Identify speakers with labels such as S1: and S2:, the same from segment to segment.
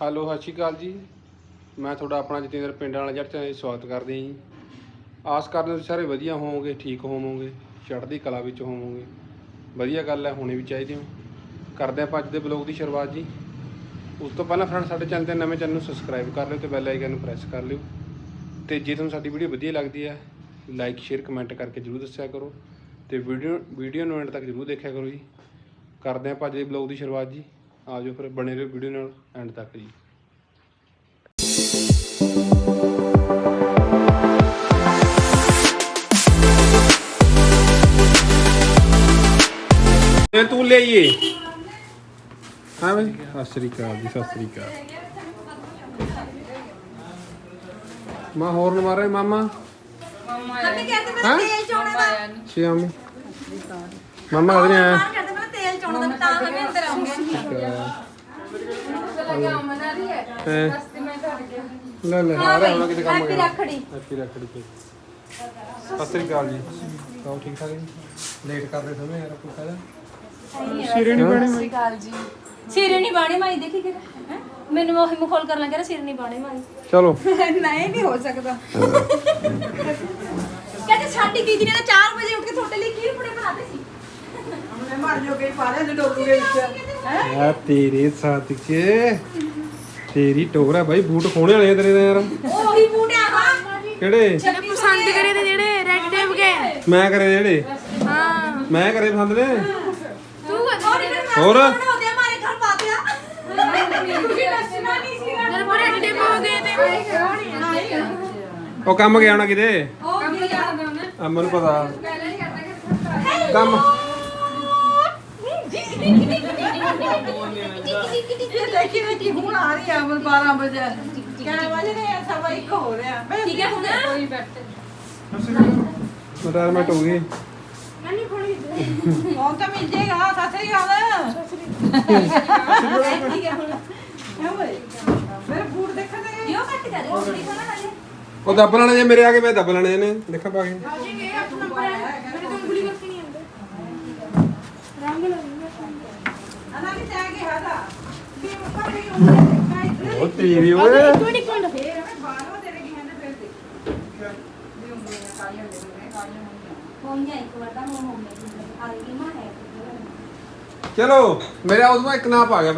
S1: Hello, ਸਤਿ ਸ਼੍ਰੀ ਅਕਾਲ ਜੀ। ਮੈਂ ਤੁਹਾਡਾ ਆਪਣਾ ਜਤਿੰਦਰ ਪਿੰਡ ਵਾਲਾ ਜੱਟ ਚੈਨਲ ਸਵਾਗਤ ਕਰਦੇ ਹਾਂ ਜੀ। ਆਸ ਕਰਦੇ ਹਾਂ ਤੁਸੀਂ ਸਾਰੇ ਵਧੀਆ ਹੋਵੋਗੇ, ਠੀਕ ਹੋਵੋਗੇ, ਚੜ੍ਹਦੀ ਕਲਾ ਵਿੱਚ ਹੋਵੋਗੇ। ਵਧੀਆ ਗੱਲ ਹੈ, ਹੋਣੀ ਵੀ ਚਾਹੀਦੀ ਹੋ। ਕਰਦੇ ਆਪਾਂ ਅੱਜ ਦੇ ਬਲੌਗ ਦੀ ਸ਼ੁਰੂਆਤ ਜੀ। ਉਸ ਤੋਂ ਪਹਿਲਾਂ ਫਰੈਂਡ ਸਾਡੇ ਚੈਨਲ ਤੇ ਨਵੇਂ ਚੈਨਲ ਨੂੰ ਸਬਸਕ੍ਰਾਈਬ ਕਰ ਲਿਓ ਤੇ ਬੈਲ ਆਈਕਨ ਨੂੰ ਪ੍ਰੈਸ ਕਰ ਲਿਓ। ਤੇ ਜੇ ਤੁਹਾਨੂੰ ਸਾਡੀ ਵੀਡੀਓ ਵਧੀਆ ਲੱਗਦੀ ਹੈ ਲਾਈਕ ਸ਼ੇਅਰ ਕਮੈਂਟ ਕਰਕੇ ਜਰੂਰ ਦੱਸਿਆ ਕਰੋ। ਤੇ ਵੀਡੀਓ ਵੀਡੀਓ ਨੂੰ ਐਂਡ ਤੱਕ ਜਰੂਰ ਦੇਖਿਆ ਕਰੋ ਜੀ। ਕਰਦੇ ਆਪਾਂ ਅੱਜ ਦੇ ਬਲੌਗ ਦੀ ਸ਼ੁਰੂਆਤ ਜੀ। ਆ ਜਾਓ ਫਿਰ ਬਣੇ ਰਹੋ ਵੀਡੀਓ ਨਾਲ ਐਂਡ ਤੱਕ ਜੀ। ਇਹ ਤੂੰ ਲੈ ਆਈਏ ਹਾਂ ਬਈ ਸਤਿ ਸ੍ਰੀ ਅਕਾਲ ਜੀ ਸਤਿ ਸ੍ਰੀ ਅਕਾਲ। ਮਾ ਹੋਰ ਮਾਰੇ ਮਾਮਾ?
S2: ਮੰਮੀ ਕਹਿੰਦੇ ਮੈਂ
S1: ਹੈਂ?
S2: ਤੇਲ ਚੋਣੇ ਦਾ।
S1: ਸ਼ਿਆਮੀ ਮਾਮਾ ਕਦ ਨਹੀਂ ਆਇਆ
S2: ਮਾਂ ਕਹਿੰਦੇ ਮੈਂ ਤੇਲ ਚੋਣੇ ਦਾ ਤਾਂ ਮੈਂ ਅੰਦਰ ਆਉਂਗੀ।
S1: ਹੈਂ? ਲੈ ਲੈ ਆ ਰਿਹਾ ਹੁਣ ਕਿਤੇ ਕੰਮ
S2: ਹੈਪੀ
S1: ਗਿਆ
S2: ਰੱਖੜੀ।
S1: ਹੈਪੀ ਰੱਖੜੀ ਤੇ ਸਤਿ ਸ੍ਰੀ ਅਕਾਲ ਜੀ। ਸਭ ਠੀਕ ਠਾਕ ਜੀ? ਲੇਟ ਕਰ ਰਹੇ ਸਮੇਂ ਯਾਰ ਕੋਈ ਕਹਦਾ
S2: ਸਿਰੇ ਨਹੀਂ ਬਾਣੇ ਮਾਈ। ਜੀ। ਸਿਰੇ ਨਹੀਂ ਬਾਣੇ ਮਾਈ ਦੇਖੀ ਕਿ ਮੈਨੂੰ ਉਹ ਮਖੌਲ ਕਰਨ ਲੱਗਾ ਸਿਰ ਨਹੀਂ ਬਾਣੇ ਮਾਈ।
S1: ਚਲੋ।
S2: ਨਹੀਂ ਨਹੀਂ ਹੋ ਸਕਦਾ। ਕਹਿੰਦੇ ਸਾਡੀ ਦੀਦੀ ਨੇ ਤਾਂ 4 ਵਜੇ ਉੱਠ ਕੇ ਤੁਹਾਡੇ ਲਈ ਖੀਰ ਪੂੜੇ ਬਣਾਤੇ ਸੀ?
S3: ਮਰ ਜੋ ਗਈ ਪਾ ਲੈ ਡੋਲੂ ਦੇ ਵਿੱਚ
S1: ਆ ਤੇਰੇ ਸਾਥ ਚ ਤੇਰੀ ਟੋਕਰਾ ਬਾਈ ਬੂਟ ਖੋਣੇ ਵਾਲੇ ਆ ਤੇਰੇ ਦਾ ਯਾਰ।
S2: ਉਹੀ ਬੂਟੇ ਆ।
S1: ਕਿਹੜੇ?
S2: ਪਸੰਦ ਕਰੇ ਤੇ ਜਿਹੜੇ ਰੈੱਡ ਟੇਪ ਕੇ
S1: ਮੈਂ ਕਰੇ ਜਿਹੜੇ?
S2: ਹਾਂ।
S1: ਮੈਂ ਕਰੇ ਪਸੰਦ ਨੇ?
S2: ਤੂੰ ਹੋਰ?
S1: ਹੋਰ?
S2: ਬਣਾਉਂਦੇ ਹਮਾਰੇ ਘਰ ਪਾਤੇ ਆ ਕਿਉਂਕਿ ਨਸਣਾ ਨਹੀਂ ਸੀ ਜਦ ਰੈੱਡ ਟੇਪ ਹੋ ਗਏ ਤੇ
S1: ਉਹ ਕੰਮ ਗਿਆ ਹੋਣਾ ਕਿਤੇ?
S2: ਉਹ ਵੀ ਜਾਣਦਾ ਉਹਨੇ
S1: ਅਮਨ ਨੂੰ ਪਤਾ। ਕੰਮ
S3: ਇਹ ਦੇਖੀ ਮੈਂ ਕੀ ਹੁਣ ਆ ਰਹੀ ਆ ਅਮਲ 12 ਵਜੇ। ਕਿੰਨੇ ਵਜੇ ਨੇ ਹੋ ਰਿਹਾ। ਮੈਂ
S2: ਠੀਕ ਹੈ ਹੁਣ? ਕੋਈ
S1: ਰਿਟਾਇਰਮੈਂਟ ਹੋ ਗਈ
S3: ਹੁਣ ਤਾਂ ਮਿਲ ਜੇਗਾ ਸਾਥੀ ਗੱਲ
S2: ਠੀਕ ਹੈ ਹੁਣ।
S3: ਹੈ ਓਏ ਮੇਰੇ ਬੂਟ ਦੇਖਣ ਦੇ।
S2: ਯੋ ਕੱਟ ਕਰ ਉਹ ਦੇਖੋ ਨਾ ਹਾਲੇ
S1: ਉਹ ਦੱਬ ਲੈਣੇ ਜੇ ਮੇਰੇ ਆ ਕੇ ਮੈਂ ਦੱਬ ਲੈਣੇ ਨੇ ਦੇਖਾਂ ਪਾ ਕੇ
S3: ਅਨਾ ਵੀ ਜਾ ਕੇ ਹਾਦਾ ਵੀ ਉੱਪਰ ਵੀ ਉਹਨੇ ਦੇਖਾ ਇੱਧਰ
S1: ਉਹ ਤੇਰੀ ਓਏ
S3: ਫੇਰ ਮੈਂ ਬਾਹਰੋਂ ਤੇਰੇ ਕੀ ਕਹਿੰਦੇ ਫਿਰ ਦੇ ਵੀ ਉਂਗਲੀਆਂ ਕਾਲੀਆਂ ਦੇ ਨੇ ਕਾਲੀਆਂ ਹੋਈਆਂ
S2: ਹੋਮ ਜਾ ਇੱਕ ਵਾਰ ਤਾਂ ਹੋਮ ਹੋਮ ਨੇ ਆ ਗਈ ਮਾਂ ਹੈ
S1: ਚਲੋ ਮੇਰਾ ਉਦੋਂ ਇੱਕ ਨਾਪ ਆ ਗਿਆ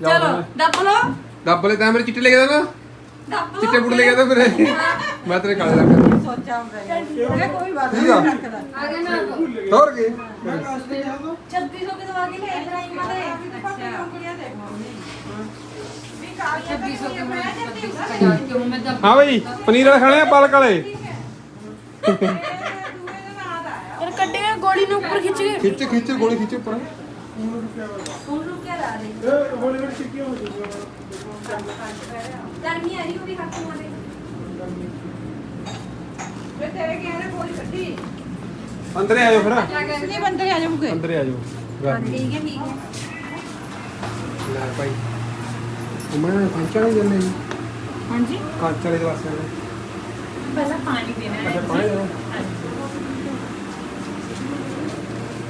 S1: ਜਾਓ
S2: ਚਲੋ। ਦੱਬ ਲੋ
S1: ਦੱਬ ਲੈ ਤਾਂ ਮੇਰੇ ਚਿੱਟੇ ਲੈ ਕੇ ਨਾ।
S2: ਦੱਬ ਲੋ
S1: ਚਿੱਟੇ ਬੁੱਟ ਲੈ ਕੇ ਤਾਂ ਫਿਰ ਮੈਂ ਤੇਰੇ ਕਾਲੇ ਲੱਗ
S3: ਸੋਚਾਂ ਹੁੰਦਾ ਇਹ ਕੋਈ ਬਾਤ
S1: ਠੀਕ ਆ।
S3: ਨਹੀਂ ਰੱਖਦਾ।
S2: ਆ ਗਏ ਨਾ।
S1: ਤੋਰ ਕੇ?
S2: 2600 ਕੇ ਦਵਾ ਕੇ ਲੈ ਇਬਰਾਹਿਮ ਵਾਲੇ
S3: ਅੱਛਾ ਉਂਗਲੀਆਂ ਦੇਖ ਮੰਮੀ ਵੀ ਕਾਲੀਆਂ
S2: 2600 ਕੇ ਮੈਂ ਕਿਉਂ ਮੈਂ ਦੱਬ
S1: ਹਾਂ ਬਾਈ ਪਨੀਰ ਵਾਲੇ ਖਾਣੇ ਆ ਪਾਲਕ ਵਾਲੇ?
S3: ਦੂਏ ਦੇ ਨਾਂ ਦਾ ਆਇਆ
S2: ਯਾਰ ਗੋਲੀ ਨੂੰ ਉੱਪਰ ਖਿੱਚ ਕੇ।
S1: ਖਿੱਚ ਖਿੱਚ ਗੋਲੀ ਖਿੱਚ ਉੱਪਰ।
S2: ਹੁਣ ਨੂੰ ਕਿਆ ਲਾ ਦੇ
S1: ਹੌਲੀ ਹੌਲੀ ਚਿੱਕੀ ਹੋ
S2: ਗਰਮੀ ਆ ਰਹੀ ਉਹ ਵੀ ਹੱਥ ਮਾਰੇ
S3: ਵੇ ਤੇਰੇ ਕੀ ਇਹਨੇ ਕੋਈ ਕੱਢੀ
S1: ਅੰਦਰ ਆ ਜਾਓ ਫਿਰ
S3: ਨਹੀਂ ਆ ਜਾਊਗੇ
S1: ਅੰਦਰ ਆ ਜਾਓ। ਗਰਮੀ
S2: ਠੀਕ ਹੈ ਠੀਕ ਹੈ।
S1: ਲੈ ਭਾਈ।
S3: ਹਾਂਜੀ।
S1: ਕਾਂਚਾ ਵਾਲੇ ਦੇ ਵਾਸਤੇ ਨੇ
S2: ਪਹਿਲਾਂ ਪਾਣੀ ਦੇਣਾ
S1: ਅੱਛਾ ਪਾਣੀ ਦਿਓ।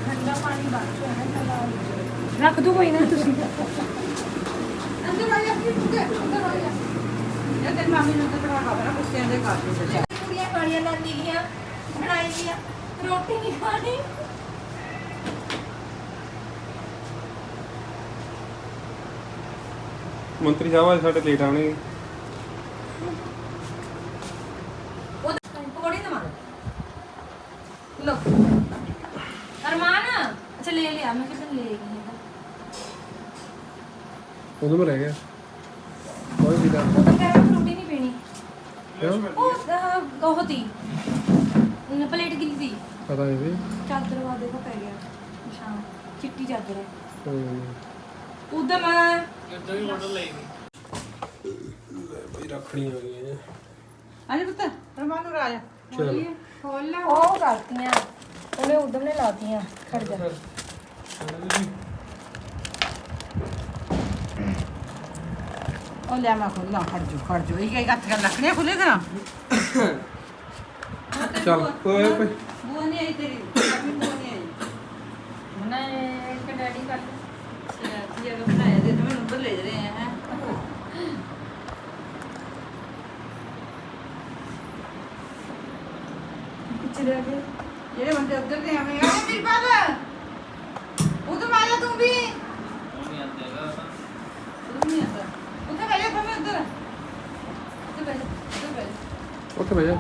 S2: ਠੰਡਾ ਪਾਣੀ ਬਾਅਦ ਚ ਰੱਖ ਦੋ ਕੋਈ ਨਾ ਤੁਸੀਂ।
S3: ਅੰਦਰ ਆ ਜਾ ਕੀ ਪੁੱਗੇ ਅੰਦਰ ਆ ਜਾ। ਇਹ ਤੇ ਮਾਮੀ ਨੂੰ ਤਾਂ ਬੜਾ ਖਬਰ ਆ ਕੁੱਤਿਆਂ ਦੇ ਘਰ ਦੇ
S2: ਕੁੜੀਆਂ ਕਾਲੀਆਂ ਲਾਂਦੀ ਗਈਆਂ ਬਣਾਈ ਗਈਆਂ ਰੋਟੀ ਨਹੀਂ ਖਾਣੀ।
S1: ਮੰਤਰੀ ਸਾਹਿਬ ਅੱਜ ਸਾਡੇ ਲੇਟ ਆਉਣਗੇ।
S2: ਉਹ ਪਕੌੜੇ ਦਵਾ ਲੋ ਅਰਮਾਨ ਅੱਛਾ ਲੈ ਲਿਆ ਮੈਂ ਕਿਤੇ ਲੈ ਗਈ ਹੈ
S1: ਉਦੋਂ ਮੈਂ ਰਹਿ ਗਿਆ। ਕੋਈ ਵੀ ਦਾ
S2: ਉਹ ਤਾਂ ਕਹਿ ਰਿਹਾ ਰੋਟੀ ਨਹੀਂ ਪੀਣੀ।
S1: ਕਿਉਂ?
S2: ਉਹ ਅਹ, ਉਹ ਤੀ। ਨ- ਪਲੇਟ ਗਿੱਲੀ ਤੀ।
S1: ਪਤਾ ਨਹੀਂ ਵੀ
S2: ਚਾਦਰ ਵਾ ਦੇਖੋ ਪੈ ਗਿਆ। ਨਿਸ਼ਾਨ। ਚਿੱਟੀ ਚਾਦਰ ਹੈ।
S1: ਹਮ।
S2: ਉਦਮ
S1: ਬਈ ਰੱਖਣੀ ਆ ਗਈ ਹੈ
S3: ਹਾਂਜੀ ਪੁੱਤ ਰਮਾਨ ਨੂੰ ਰਾਜਾ।
S1: ਚਲੋ।
S2: ਉਹ ਕਰਤੀਆਂ ਉਹਨੇ ਉਦਮ ਨੇ ਲਾਤੀਆਂ। ਖੜ ਜਾ।
S3: ਉਹ ਲੈ ਮੈਂ ਖੁੱਲਾ। ਖੜ ਜੋ ਖੜ ਜੋ ਇਹ ਕਰ ਲੱਕੜੀਆਂ ਖੁੱਲੇ ਕਰਾਂ
S1: ਚੱਲ ਕੋਈ ਕੋਈ
S3: ਬੂਆ ਨਹੀਂ ਆਈ ਤੇਰੀ। ਆਪਣੀ ਬੂਆ ਨਹੀਂ ਆਈ।
S2: ਉਹਨੇ ਇੱਕ ਡੈਡੀ ਕਰ
S3: ਕਾਫੀ ਜਗ੍ਹਾ ਬਣਾਏ ਦੇ ਨਵੇਂ ਨੰਬਰ ਲੈ ਰਹੇ ਹੈ। ਪਿੱਛੇ ਰਹਿ ਗਏ ਜਿਹੜੇ ਬੰਦੇ ਉੱਧਰ ਦੇ ਆਵੇਂ ਆ। ਮੇਰੇ ਪਾਸ ਉਧਰ ਮਾਰਿਆ ਤੂੰ ਵੀ।
S4: ਨਹੀਂ ਆਂਦੇਗਾ
S3: ਉਧਰ ਨਹੀਂ ਆਂਦਾ ਉੱਥੇ ਬੈਠੇ ਭਾਵੇਂ ਉੱਧਰ।
S1: ਉੱਥੇ
S3: ਬੈਠੇ ਉੱਥੇ ਬੈਠੇ ਉੱਥੇ ਬੈਠੇ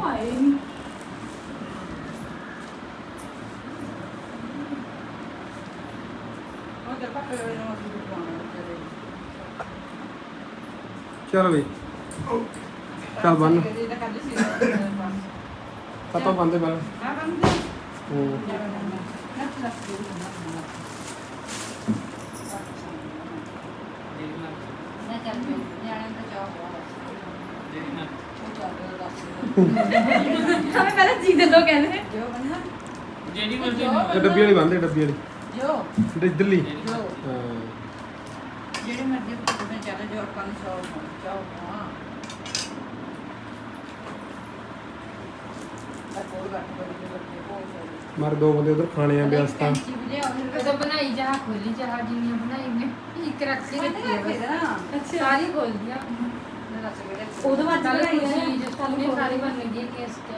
S1: ਚੱਲ
S3: ਦੱਸ
S5: ਹਮੇ ਪਹਿਲਾਂ ਜੀ ਦੇ ਦੋ ਕਹਿੰਦੇ
S3: ਜੋ ਬੰਨਾ
S4: ਜਿਹੜੀ ਮਰਜ਼ੀ
S1: ਡੱਬੀ ਵਾਲੀ ਬੰਦੇ ਡੱਬੀ ਵਾਲੀ।
S3: ਜੋ।
S1: ਇੱਧਰਲੀ।
S3: ਜਿਹੜੇ ਮਰਜ਼ੀ ਨੂੰ ਹਾਂ
S1: ਮਾਰੇ ਦੋ ਬੰਦੇ ਉਧਰ ਖਾਣੇ ਆ ਵਿਅਸਤਾ
S5: ਉਦੋਂ ਬਣਾਈ ਜਾ ਖੋਲੀ ਜਾ ਜਿੰਨੀਆਂ ਬਣਾਈ ਮੈਂ ਇੱਕ ਰੱਖ ਕੇ ਰੱਖੀ ਹੈ ਬਸ। ਸਾਰੀ ਖੋਲ ਦਿਆ। ਉਦੋਂ ਬਾਅਦ ਬਣਾਈ ਹੈ
S2: ਜਿਸ
S5: ਕੱਲ
S2: ਨੂੰ
S5: ਸਾਰੀ ਬਣ ਗਈ ਕੇਸ ਤੇ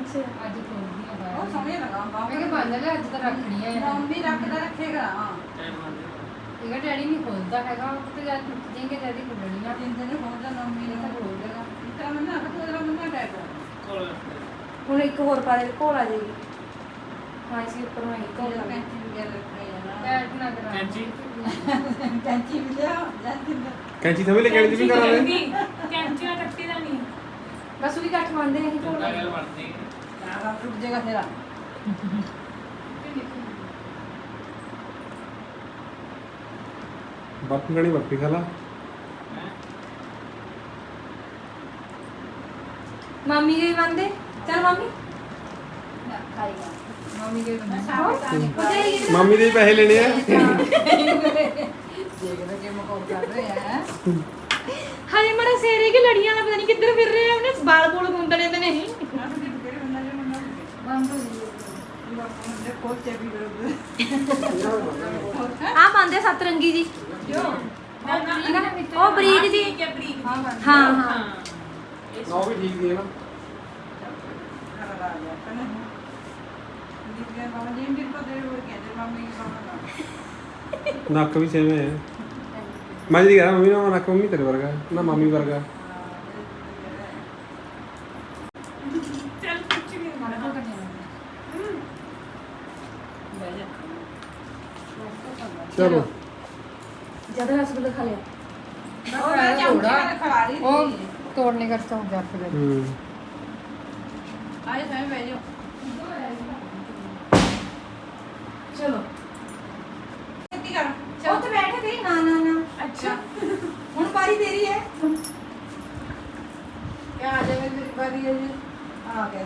S2: ਅੱਛਾ
S5: ਅੱਜ ਖੋਲ ਦਿਆ
S3: ਉਹ ਸੋਹਣੇ ਲਗਾ।
S5: ਮੈਂ ਕਿਹਾ ਬੰਦ ਲੈ ਅੱਜ ਤਾਂ ਰੱਖਣੀ ਹੈ
S3: ਮੰਮੀ ਰੱਖਦਾ ਰੱਖੇਗਾ।
S4: ਟਾਈਮ
S5: ਇਹਗਾ ਡੈਡੀ ਨਹੀਂ ਖੋਲਦਾ ਹੈਗਾ ਉਹ ਤੇ ਜਦ ਟੁੱਟ ਜਾਏਗੇ ਡੈਡੀ ਖੋਲਣੀ ਆ
S3: ਜਿੰਦੇ ਨੇ ਹੋਦਾ ਮੰਮੀ ਨੇ ਤਾਂ ਬੋਲ ਦੇਗਾ ਇਤਰਾ ਮੰਨਾ ਕਿ ਤੂੰ ਇਹਦਾ ਮੰਨਾ ਟੈਕ
S4: ਕੋਲ
S2: ਹੁਣ ਇੱਕ ਹੋਰ ਪਾ ਦੇ ਘੋਲ ਆ ਜਾਏਗੀ ਹਾਂ ਇਸੇ ਉੱਪਰ ਮੈਂ ਇੱਕ
S3: ਕੋਲ
S2: ਘੋਲ
S3: ਕੈਂਚੀ ਵੀ ਲਿਆ ਰੱਖਿਆ ਜਾਣਾ
S5: ਬੈਠ ਨਾ ਕਰਾ।
S4: ਕੈਂਚੀ?
S3: ਕੈਂਚੀ ਵੀ ਲਿਆ ਜਾਂਦੀ
S1: ਕੈਂਚੀ ਸਮਝ ਲੈ ਕੈਂਚੀ ਵੀ ਕਰਾਂਗੇ।
S2: ਕੈਂਚੀਆਂ ਕੱਟੀ ਦਾ ਨਹੀਂ। ਬਸ ਉਹਦੀ ਗੱਠ ਮੰਨਦੇ ਨਹੀਂ
S4: ਗੱਲ ਬਣਦੀ।
S3: ਆ ਰੁਕ ਜਾਏਗਾ ਤੇਰਾ
S1: ਬਰਫੀ ਖਾਣੀ ਬਰਫੀ ਖਾ ਲਾ।
S2: ਮਾਮੀ ਬੰਦੇ ਚੱਲ ਮਾਮੀ।
S5: ਮੰਮੀ ਦੇ ਬੰਦੇ
S2: ਉਹਦੇ
S1: ਮਾਮੀ ਦੇ ਹੀ ਪੈਸੇ ਲੈਣੇ ਆ।
S3: ਦੇਖਦਾ ਕਿ ਮਕੌੜ ਕਰ ਰਹੇ ਆ।
S2: ਹਾਏ ਮੜਾ ਸੇਰੇ ਕੇ ਲੜੀਆਂ ਨਾਲ ਪਤਾ ਨਹੀਂ ਕਿੱਧਰ ਫਿਰ ਰਹੇ ਆ ਉਹਨੇ ਬਾਲ ਬੋਲ ਤੇ ਨਹੀਂ।
S3: ਨਾ ਤੇ ਕਿਹੜੇ ਬੰਦਾ ਜੇ।
S2: ਜੀ। ਬਰੀਕ।
S3: ਹਾਂ
S2: ਹਾਂ। ਹਾਂ
S1: ਨਾ ਵੀ ਠੀਕ ਦੀ ਹੈ ਨਾ। ਨੱਕ ਵੀ ਸੇਵੇਂ ਹੈ। ਮੈਂ ਜੀ ਕਹਾਂ ਮੰਮੀ ਨਾ ਨੱਕ ਮੰਮੀ ਤੇਰੇ ਵਰਗਾ ਨਾ ਮਾਮੀ ਵਰਗਾ
S3: ਬਹਿ
S1: कदर
S2: रसगुल्ला खा ले और
S3: मैं चमचे में खिला रही
S5: वो
S3: तोड़ने
S5: का अच्छा हो गया आपके
S1: लिए
S3: आए समय भेजो चलो
S2: खेती
S3: कर चलो
S2: तो बैठे थे ना ना ना अच्छा
S3: हुन
S2: बारी तेरी है क्या
S3: आ जाए मेरी बारी है जी आ गया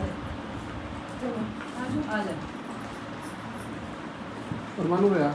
S3: चलो आ
S2: जाओ
S3: आ जाओ
S1: और मानू गया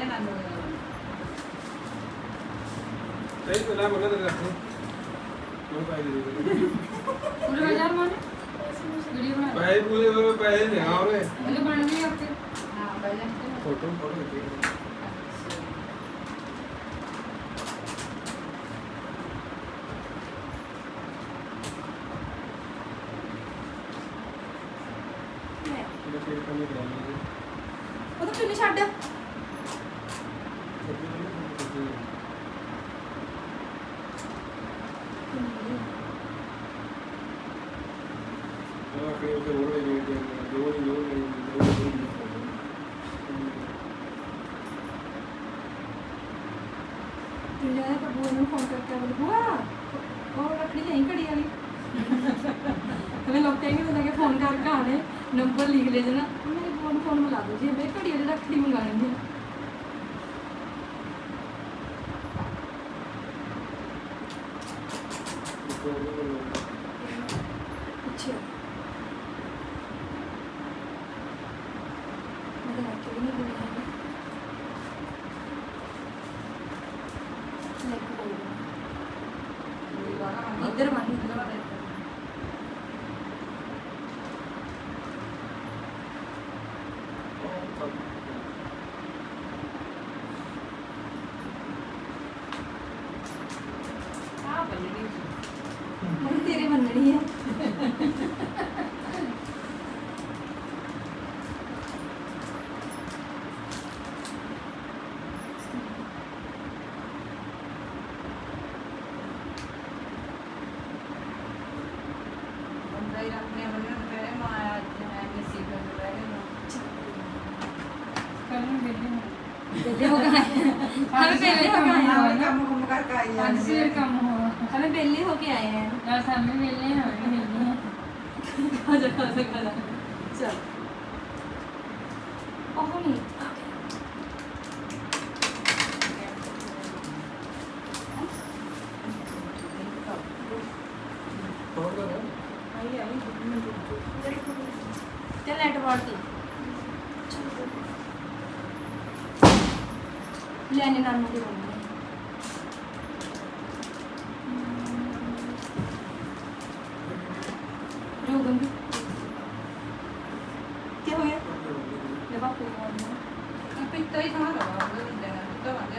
S1: आ जा
S3: ਜਦੇ ਆ ਹਲਦੀ ਲਿਆ ਬਹਿ ਜਾ ਨਾਨੂ
S1: सही तो ला मना तेरे रखो मैं पाई दे दे
S5: ਪੂਰੇ ਬਾਜ਼ਾਰ ਮਾਨੇ ਵੀਡੀਓ ਬਣਾ
S1: पैसे पूरे वो पैसे ले आओ रे
S5: ਇਹ ਬਣ ਗਈ ਆਪਕੇ
S3: ਹਾਂ ਬਹਿ ਜਾ
S1: फोटो फोटो देख मैं फिर कमी करा ली
S2: ਉਹ ਤਾਂ ਚੁੰਨੀ ਛੱਡ ਤੂੰ ਜਾਇਆ ਉਹ ਰੱਖੜੀ ਨਹੀਂ ਘੜੀ ਵਾਲੀ। ਮੈਂ ਲੋਕਾਂ ਨੂੰ ਪਤਾ ਕਿ ਫੋਨ ਕਰਕੇ ਆਣੇ ਨੰਬਰ ਲਿਖ ਲੈ ਜਨਾ। ਮੇਰੇ ਫੋਨ ਫੋਨ ਮਿਲਾ ਦੋ ਜੀ ਮੈਂ ਘੜੀ ਵਾਲੀ ਰੱਖੜੀ ਮੰਗਾਣੀ ਹੈ ਅੱਛਾ ਮੈਂ ਤਾਂ ਰੱਖੜੀ ਨਹੀਂ ਬੋਲੀ ਹੈ ਲੈ ਕੇ ਬੋਲ ਇੱਧਰ ਮਾਹੀ ਇੱਧਰ
S3: ਆ ਬੰਨਣੀ ਸੀ
S2: ਮੈਂ ਤੇਰੇ ਮੰਨਣੀ ਹੈ
S3: ਬੰਦਾ ਹੀ।
S2: 맞아 맞아 맞 아.
S3: 진 짜. 어, 허 니.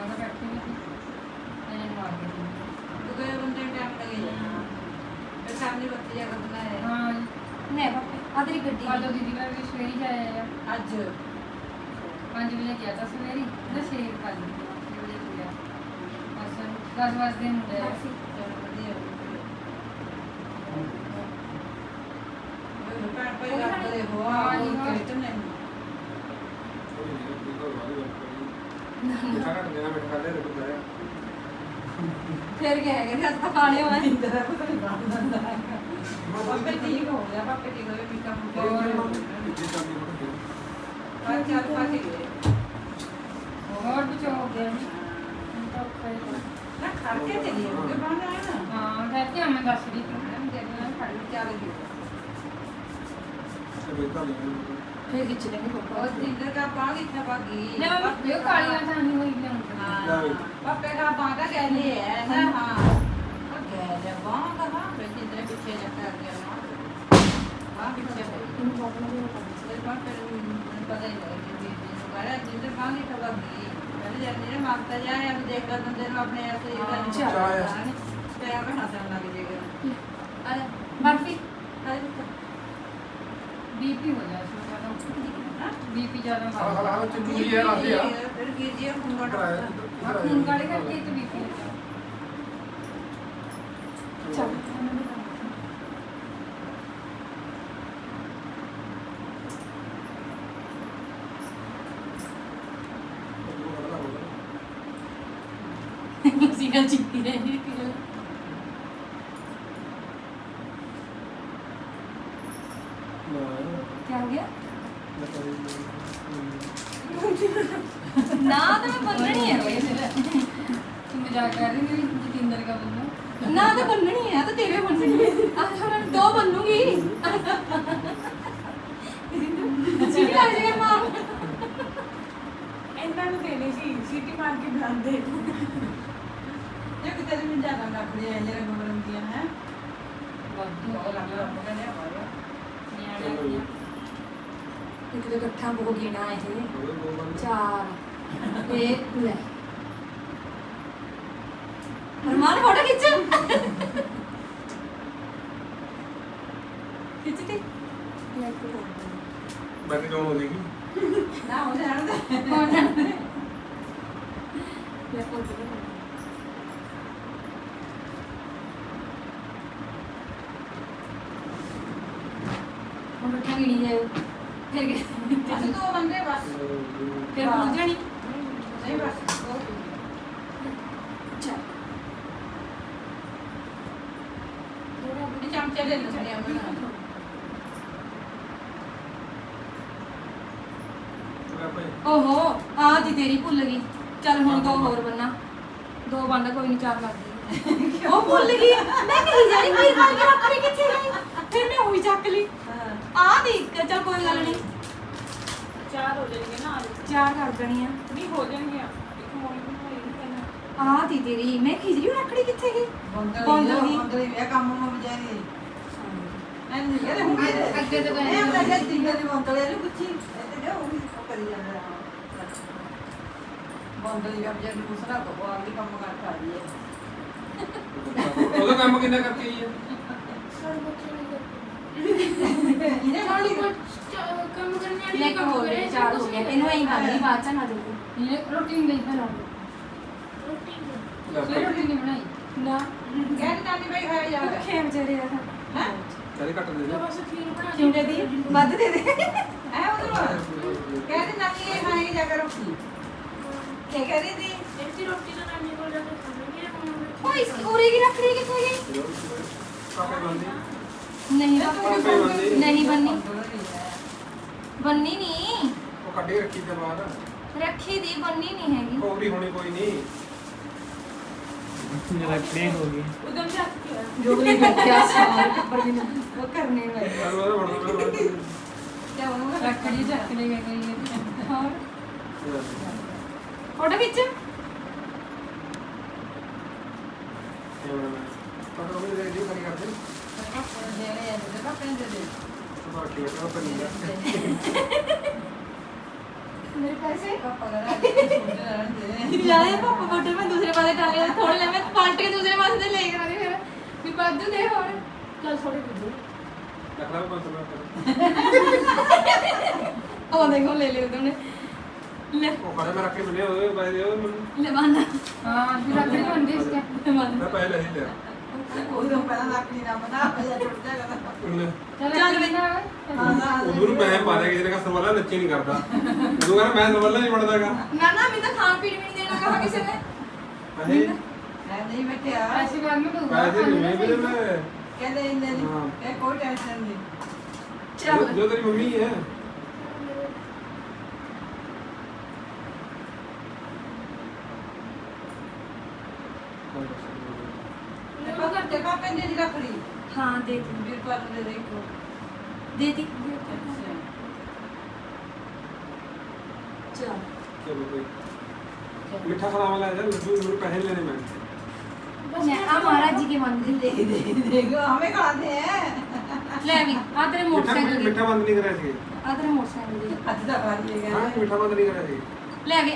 S3: ਜ਼ਿਆਦਾ ਬੈਠੇ ਨਹੀਂ ਸੀ। ਇਹਨੇ ਮਾਰ ਕੇ ਦੂਜੇ ਬੰਦੇ
S4: ਨੇ ਟਾਈਮ ਲਗਾਇਆ ਹਾਂ। ਤੇ
S3: ਸਾਹਮਣੇ ਬੱਤੀ ਜਗ੍ਹਾ ਬਣਾਇਆ
S2: ਹਾਂ ਨਹੀਂ ਪਾਪਾ ਆਦਰੀ ਗੱਡੀ।
S4: ਕੱਲ ਦੀਦੀ ਵੀ ਸਵੇਰੀ ਜਾਇਆ ਆ। ਅੱਜ? 5
S3: ਵਜੇ
S4: ਗਿਆ ਤਾਂ ਸਵੇਰੀ। ਨਾ 6 ਕੱਲ 6 ਵਜੇ ਗਿਆ। ਬਸ 10 ਵਜੇ ਨੂੰ ਗਿਆ ਸੀ ਭੈਣ ਭਾਈ ਰੱਬ
S3: ਦੇ ਹੋਆ ਉਹ ਕਿਰਤ ਨਹੀਂ ਫਿਰ ਕੀ ਹੈਗੇ
S4: ਨੇ ਅਸੀਂ
S3: ਤਾਂ
S4: ਖਾਣੇ
S3: ਹੋਏ ਨਹੀਂ
S2: ਤਾਂ
S3: ਪੱਕੇ ਠੀਕ ਹੋ ਗਿਆ ਪੱਕੇ ਠੀਕ ਹੋ ਗਿਆ ਮਿੱਠਾ ਮੁੱਠਾ ਹੋਰ ਚਾਰ ਪਾਸੇ ਗਏ।
S4: ਹੋਰ ਵੀ ਹੋ ਗਿਆ ਨਹੀਂ ਤਾਂ ਉੱਪਰ
S3: ਨਾ ਖੜ ਕੇ ਚਲੀ ਗਈ ਬਾਹਰ ਆਇਆ ਨਾ।
S4: ਹਾਂ ਘਰ ਕੇ ਮੈਂ ਦੱਸ ਰਹੀ ਸੀ
S3: ਮੈਂ ਜਦੋਂ ਫੜ ਕੇ ਆ ਗਈ।
S2: ਸਭ ਇਹ ਤਾਂ फिर खींच लेंगे पापा
S3: और सिंगर का पाग इतना
S2: बाकी ना
S4: ये काली ना नहीं हुई ना
S3: हां पापा का पाग का गले है ना हां और गले वहां का हां फिर इधर पीछे जाकर गया वहां पीछे
S2: इन पापा ने
S3: फिर बात कर पता नहीं लगा कि हमारा जिधर पाग इतना बाकी पहले जाने ने मांगता जाए अब देख कर तुम देर अपने ऐसे ये कर
S2: चाय
S3: पे आप हंसने लग जाएगा
S2: अरे बर्फी अरे
S4: बीपी हो जाए ਬੀਪੀ
S2: ਜ਼ਿਆਦਾ ਹਾਲ ਹਾਲ ਹਾਲ ਚੰਗੀ ਜੀ ਹਾਲਤ ਆ। ਫਿਰ ਕੀ ਜੀ ਹੁਣ ਦਾ ਡਰਾਇਆ ਡਾਕਟਰ। ਖੂਨ ਕਾਲੇ ਕਰਕੇ
S4: ਤੇ ਬੀਪੀ ਚੱਲ। ਰਹੀ ਮੇਰੀ ਜਤਿੰਦਰ ਦਾ ਬੰਨੋ
S2: ਨਾ ਤਾਂ ਬੰਨਣੀ ਹੈ ਤਾਂ ਤੇਰੇ ਬੰਨਣੀ ਹੈ ਅੱਜ ਹੁਣ ਦੋ ਬੰਨੂਗੀ। ਚੀਕ ਲੱਗ ਜਾਏਗਾ ਮਾਰ।
S3: ਇਹਨਾਂ ਨੂੰ ਦੇਣੀ ਸੀ ਸੀਟੀ ਮਾਰ ਕੇ ਬੁਲਾਉਂਦੇ ਜੇ ਕਿਤੇ ਵੀ ਮੈਂ ਜਾਣਾ ਰੱਖ ਲਿਆ ਇਹ ਰੰਗ ਬਰੰਗੀਆਂ ਹੈ। ਵਾਧੂ ਉਹ ਰੰਗ ਰੱਖ ਕੇ ਲਿਆ ਆਇਆ
S4: ਨਿਆਣੇ
S2: ਇੱਕ ਦੇ ਇਕੱਠਾ ਹੋ ਗਈ ਨਾ ਇਹ। ਚਾਰ। ਇਹ ਲੈ। ਅਰਮਾਨ ਫੋਟੋ ਖਿੱਚ। ਖਿੱਚਤੀ ਲੈ ਕੇ ਹੋ
S1: ਜਾਏਗੀ।
S3: ਨਾ ਹੋ ਜਾਣ ਦੇ
S2: ਹੋ ਜਾਣਾ। ਲੈ ਫੋਨ ਤੇ ਹੁਣ ਬੈਠਾ ਨਹੀਂ ਜਾਇਓ। ਫਿਰ ਕਿ-
S3: ਅਸੀਂ ਦੋ ਬੰਦੇ ਬਸ।
S2: ਫਿਰ ਭੁੱਲ ਜਾਣੀ।
S3: ਨਹੀਂ ਬਸ ਦੋ
S2: ਚੱਲ
S3: ਇਹ ਚਮਚੇ ਲੈ ਲਓ ਸਾਡੇ ਆਪਣੇ
S2: ਓਹੋ ਆ ਦੀ ਤੇਰੀ ਭੁੱਲ ਗਈ। ਚੱਲ ਹੁਣ ਦੋ ਹੋਰ ਬੰਨਾ। ਦੋ ਬੰਦਾ ਕੋਈ ਨਹੀਂ ਚਾਰ ਲੱਗ ਗਈ ਉਹ ਭੁੱਲ ਗਈ। ਮੈਂ ਕਹੀ ਜਾਣੀ ਮੇਰੀ ਨਾਲ ਕਿ ਰੱਖੜੀ ਕਿੱਥੇ ਗਈ ਫਿਰ ਮੈਂ ਉਹੀ ਚੱਕ ਲਈ। ਆ ਦੀ ਚੱਲ ਕੋਈ ਗੱਲ ਨਹੀਂ
S3: ਚਾਰ ਹੋ ਜਾਣਗੇ ਨਾ
S2: ਚਾਰ ਕਰ ਦੇਣੀ ਆ।
S3: ਨਹੀਂ ਹੋ ਜਾਣਗੇ ਇੱਕ ਪਹਿਲਾਂ
S2: ਆ ਦੀ ਤੇਰੀ। ਮੈਂ ਖਿਜਰੀ ਰੱਖੜੀ ਕਿੱਥੇ ਗਈ?
S3: ਬੰਦਲੀ
S2: ਬੰਦਲੀ।
S3: ਬੰਦਲੀ ਇਹ ਕੰਮ ਨੂੰ ਬਜਾਈ ਐਂ ਨਹੀਂ ਕਹਿੰਦੇ ਹੁਣ
S4: ਅੱਗੇ ਤੋਂ ਕਹਿੰਦੇ
S3: ਇਹ ਤਾਂ ਜੇ ਜਿੰਨੇ ਦੀ ਬੰਦਲੀ ਨੂੰ ਪੁੱਛੀ ਇਹ ਤੇ ਉਹ ਵੀ ਕਰੀ ਜਾਂਦਾ। ਬੰਦਲੀ ਦਾ ਬਜਾਈ ਨੂੰ ਸਰਾ ਕੋ ਆ ਵੀ ਕੰਮ ਕਰ ਖਾ ਲਈ
S1: ਉਹਦਾ ਕੰਮ ਕਿੰਨਾ ਕਰਕੇ ਆਈ ਹੈ?
S3: ਇਹਨੇ
S4: ਚਾਲੂ
S3: ਬੋਲੀ
S4: ਕਰ ਕੰਮ ਕਰਨੇ ਵਾਲੀ
S2: ਲੈ ਕੇ ਹੋ ਗਏ ਚਾਰ ਹੋ ਗਿਆ ਇਹਨੂੰ ਐਂ ਕਰ ਲਈ ਬਾਅਦ ਚ ਨਾ ਦੇ
S4: ਇਹ ਰੋਟੀ ਨਹੀਂ ਬਣਾ ਕੋਈ ਰੋਟੀ ਨਹੀਂ ਬਣਾਈ।
S2: ਨਾ।
S3: ਕਹਿੰਦੇ ਨਾਨੀ ਭਾਈ ਖਾਇਆ ਜਾ
S2: ਖੇਮ ਵਿਚਾਰੇ ਆ।
S3: ਹੈ?
S1: ਚਾਰੇ ਘੱਟ ਦੇ ਦੇ।
S4: ਬਸ ਖੀਰ ਬਣਾ
S2: ਕਿਉਂ ਦੇ ਦੀ ਵੱਧ ਦੇ ਦੇ।
S3: ਐ ਉਧਰ? ਇਹ ਖਾਏਗੀ ਜਾ ਕੇ ਰੋਟੀ। ਕੀ ਕਹਿ ਰਹੀ ਸੀ
S4: ਇੱਥੇ ਰੋਟੀ ਤਾਂ ਨਾਨੀ ਕੋਲ ਜਾ ਕੇ ਖਾਵਾਂਗੇ
S2: ਓਏ ਇਸ ਉਰੇ ਕੀ ਰੱਖੜੀ ਕਿੱਥੇ ਗਈ
S1: ਕਾਪੇ ਬੰਦੀ
S2: ਨਹੀਂ
S1: ਕਾਪੇ ਬੰਦੀ
S2: ਨਹੀਂ ਬੰਨੀ ਬੰਨੀ ਨਹੀਂ
S1: ਉਹ ਕੱਢੇ ਰੱਖੀ ਤੇ ਬਾਅਦ
S2: ਰੱਖੀ ਦੀ ਬੰਨੀ ਨਹੀਂ ਹੈਗੀ
S1: ਕੋਵਰੀ ਹੋਣੀ ਕੋਈ ਨਹੀਂ
S3: ਉਦਮ ਜਾ ਕੇ
S2: ਜੋਗਲੀ ਬੈਠਿਆ ਸਾਰ ਟੱਪਰ ਵੀ ਉਹ ਕਰਨੇ ਵਾਲੇ
S1: ਚਲੋ ਉਹ ਬਣਾ ਬਣਾ
S3: ਤੇ ਉਹਨੂੰ
S4: ਰੱਖੜੀ ਚੱਕ ਲੈ ਗਈ
S2: ਹੋਰ ਫੋਟੋ
S1: ਉਹ ਮੇਰੇ
S2: ਪੈਸੇ?
S3: ਰਹਿੰਦੇ
S2: ਜਾਏ ਪਾਪਾ ਫੋਟੋ ਮੈਂ ਦੂਸਰੇ ਪਾਸੇ ਟਾਲੇ ਥੋੜੇ ਲੈ ਮੈਂ ਪਲਟ ਕੇ ਦੂਸਰੇ ਪਾਸੇ ਤੇ ਲੈ ਕਰਾਂਗੇ ਫਿਰ। ਵੀ ਵਾਧੂ ਦੇ ਹੋਰ। ਚੱਲ ਥੋੜੇ ਦੇ
S1: ਰੱਖ ਲਾ ਪੰਜ ਸੌ
S2: ਉਹ ਦੇਖੋ ਲੈ ਲਿਓ ਉਹਨੇ ਲੈ।
S1: ਉਹ ਕਰੇ ਮੈਂ ਰੱਖ ਕੇ ਮਿਲੇ ਉਹਦੇ ਬਾਈ ਦੇ ਉਹ ਮੈਨੂੰ
S2: ਲੈ ਬੰਨਾ।
S4: ਹਾਂ ਫਿਰ ਰੱਖੜੀ ਬੰਦੀ ਇਸ ਕੇ
S2: ਬੰਨ।
S1: ਮੈਂ ਪਹਿਲੇ ਹੀ ਲਿਆ।
S3: ਉਦੋਂ ਪਹਿਲਾਂ ਲੱਕੜੀ ਨਾ ਬਣਾ ਹੋਇਆ ਟੁੱਟ ਜਾਏਗਾ
S1: ਉਹਨੇ
S2: ਚੱਲ ਬਈ।
S3: ਹਾਂ ਹਾਂ
S1: ਉਦੋਂ ਨੂੰ ਮੈਂ ਪਾ ਦਿਆ ਕਿਸੇ ਨੇ ਕਹਾ ਸਰਵਾਲਾ ਨੱਚੇ ਨਹੀਂ ਕਰਦਾ। ਉਦੋਂ ਕਹਿੰਦਾ ਮੈਂ ਸਰਵਾਲਾ ਨਹੀਂ ਬਣਦਾਗਾ
S2: ਨਾ ਨਾ ਮੈਨੂੰ ਤਾਂ ਖਾਣ ਪੀਣ ਵੀ ਨਹੀਂ ਦੇਣਾ ਕਹਾ ਕਿਸੇ ਨੇ।
S1: ਅਹੇ
S3: ਮੈਂ ਨਹੀਂ ਬੈਠਿਆ।
S4: ਐਸੀ ਬਾਤ ਮੈਂ ਦੂੰਗਾ
S1: ਪੈਸੇ ਨਹੀਂ ਮੈਂ ਵੀ ਮੈਂ।
S3: ਕਹਿੰਦੇ ਇੰਨੇ ਦੀ
S1: ਹਾਂ।
S3: ਇਹ ਕੋਈ ਟੈਨਸ਼ਨ ਨਹੀਂ।
S2: ਚੱਲ
S1: ਜੋ ਤੇਰੀ ਮੰਮੀ ਹੈ।
S3: ਵੱਡੇ ਪਾਪੇ ਨੇ ਰੱਖ ਲਈ?
S2: ਹਾਂ ਦੇ ਦੀ
S3: ਵੀਰਪਾਲ ਨੇ ਦੇਖੋ
S2: ਦੇ ਦੀ ਚਲ।
S1: ਚਲੋ भाई मीठा खराब वाला है लड्डू मेरे पहले लेने में ਮੈਂ।
S2: ਆ ਮਹਾਰਾਜ ਜੀ ਕੇ ਮੰਦਿਰ
S3: ਦੇ ਦੇ ਦੇਖੋ ਹਮੇ ਖਾਂਦੇ
S2: ਹੈ ਲੈ
S1: ਵੀ
S2: ਆ
S1: ਮੋਟਰਸਾਈਕਲ ਦੀ। मीठा बंद नहीं
S2: कराया थी ਮੋਟਰਸਾਈਕਲ ਦੀ।
S3: ਅੱਜ ਦਾ ਖਾ ਲੈ
S2: ਵੀ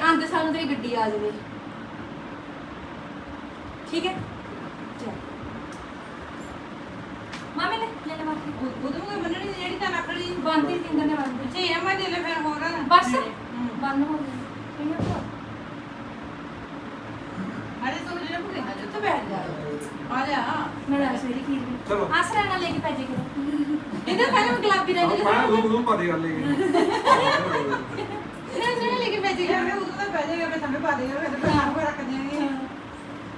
S3: ਠੀਕ
S2: ਹੈ? ਬਸ। ਬੰਦ ਹੋ ਗਈ।
S3: ਚਲੋ। ਉਹ ਜਿਹੜਾ
S1: ਲੈ ਕੇ ਭੱਜੇ ਕਰੋ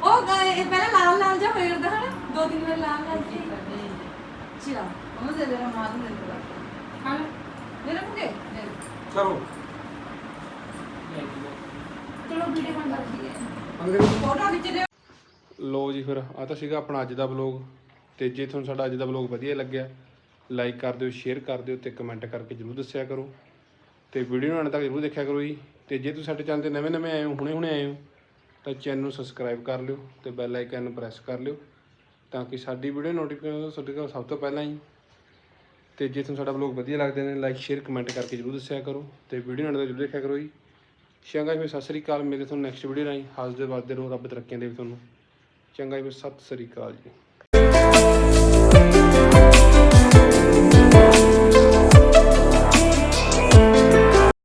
S2: ਉਹ ਗ- ਇਹ ਦੋ ਤਿੰਨ ਵਾਰ ਚਲੋ
S1: ਚਲੋ
S4: ਵੀਡੀਓ ਬਣ ਕਰਦੀ ਹੈ।
S1: ਅੰਦਰ
S3: ਫੋਟੋ ਖਿੱਚ ਲਿਓ
S1: ਲੋ ਜੀ ਫਿਰ ਆ ਤਾਂ ਸੀਗਾ ਆਪਣਾ ਅੱਜ ਦਾ ਵਲੌਗ ਤੇ ਜੇ ਤੁਹਾਨੂੰ ਸਾਡਾ ਅੱਜ ਦਾ ਵਲੌਗ ਵਧੀਆ ਲੱਗਿਆ ਲਾਈਕ ਕਰ ਦਿਓ ਸ਼ੇਅਰ ਕਰ ਦਿਓ ਤੇ ਕਮੈਂਟ ਕਰਕੇ ਜਰੂਰ ਦੱਸਿਆ ਕਰੋ। ਤੇ ਵੀਡੀਓ ਨੂੰ ਅੰਤ ਤੱਕ ਜਰੂਰ ਦੇਖਿਆ ਕਰੋ ਜੀ। ਤੇ ਜੇ ਤੁਸੀਂ ਸਾਡੇ ਚੈਨਲ ਤੇ ਨਵੇਂ ਨਵੇਂ ਆਏ ਹੋ ਹੁਣੇ ਹੁਣੇ ਆਏ ਹੋ ਤਾਂ ਚੈਨਲ ਨੂੰ ਸਬਸਕ੍ਰਾਈਬ ਕਰ ਲਿਓ ਤੇ ਬੈਲ ਆਈਕਨ ਨੂੰ ਪ੍ਰੈਸ ਕਰ ਲਿਓ ਤਾਂ ਕਿ ਸਾਡੀ ਵੀਡੀਓ ਨੋਟੀਫਿਕੇਸ਼ਨ ਤੁਹਾਡੇ ਕੋਲ ਸਭ ਤੋਂ ਪਹਿਲਾਂ ਹੀ ਤੇ ਜੇ ਤੁਹਾਨੂੰ ਸਾਡਾ ਵਲੌਗ ਵਧੀਆ ਲੱਗਦੇ ਨੇ ਲਾਈਕ ਸ਼ੇਅਰ ਕਮੈਂਟ ਕਰਕੇ ਜਰੂਰ ਦੱਸਿਆ ਕਰੋ ਤੇ ਵੀਡੀਓ ਨਾਲ ਜਰੂਰ ਦੇਖਿਆ ਕਰੋ ਜੀ। ਚੰਗਾ ਜੀ ਸਤਿ ਸ੍ਰੀ ਅਕਾਲ। ਮਿਲਦੇ ਤੁਹਾਨੂੰ ਨੈਕਸਟ ਵੀਡੀਓ ਰਾਹੀਂ। ਹੱਸਦੇ ਵੱਸਦੇ ਰਹੋ ਰੱਬ ਤਰੱਕੀਆਂ ਦੇਵੇ ਤੁਹਾਨੂੰ। ਚੰਗਾ ਜੀ ਸਤਿ ਸ੍ਰੀ ਅਕਾਲ ਜੀ।